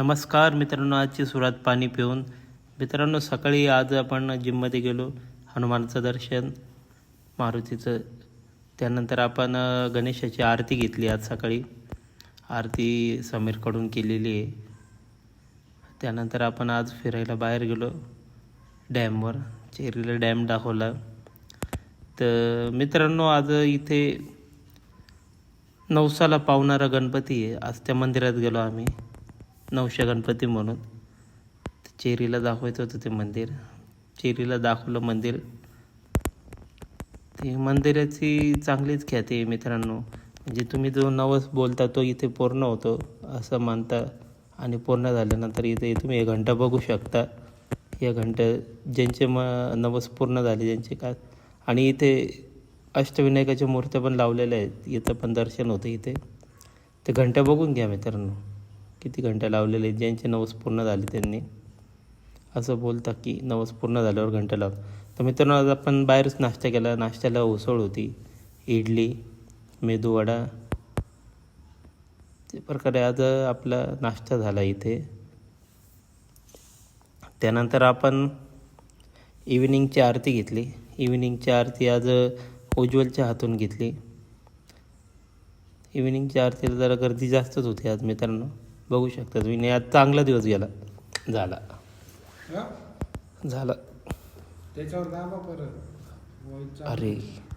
नमस्कार मित्रांनो आजची सुरात पाणी पिऊन. मित्रांनो सकाळी आज आपण जिममध्ये गेलो हनुमानाचं दर्शन मारुतीचं. त्यानंतर आपण गणेशाची आरती घेतली आज सकाळी. आरती समीरकडून केलेली आहे. त्यानंतर आपण आज फिरायला बाहेर गेलो डॅमवर. चेरीला डॅम दाखवला. तर मित्रांनो आज इथे नवसाला पावणारा गणपती आहे. आज त्या मंदिरात गेलो आम्ही. नवशा गणपती म्हणून. चेरीला दाखवायचं होतं ते मंदिर. चेरीला दाखवलं मंदिर. ते मंदिराची चांगलीच ख्याती आहे मित्रांनो. म्हणजे तुम्ही जो नवस बोलता तो इथे पूर्ण होतो असं मानता आणि पूर्ण झाल्यानंतर इथे तुम्ही हे घंटा बघू शकता. या घंटा ज्यांचे म नवस पूर्ण झाले ज्यांचे काय आणि इथे अष्टविनायकाच्या मूर्त्या पण लावलेल्या आहेत. इथं पण दर्शन होतं इथे. ते घंटा बघून घ्या मित्रांनो. किती घंट्या लावलेले आहेत? ज्यांचे नवस पूर्ण झाले त्यांनी. असं बोलतात की नवस पूर्ण झाल्यावर घंटा लाव. तर मित्रांनो आज आपण बाहेरच नाश्ता केला. नाश्त्याला उसळ होती. इडली मेदूवडा ते प्रकारे आज आपला नाश्ता झाला इथे. त्यानंतर आपण इव्हिनिंगची आरती घेतली. इव्हिनिंगची आरती आज उज्ज्वलच्या हातून घेतली. इव्हिनिंगच्या आरतीला जरा गर्दी जास्तच होती आज मित्रांनो. बघू शकता तुम्ही नाही आज चांगला दिवस गेला. झाला? झाला. त्याच्यावर दाबा परत. अरे.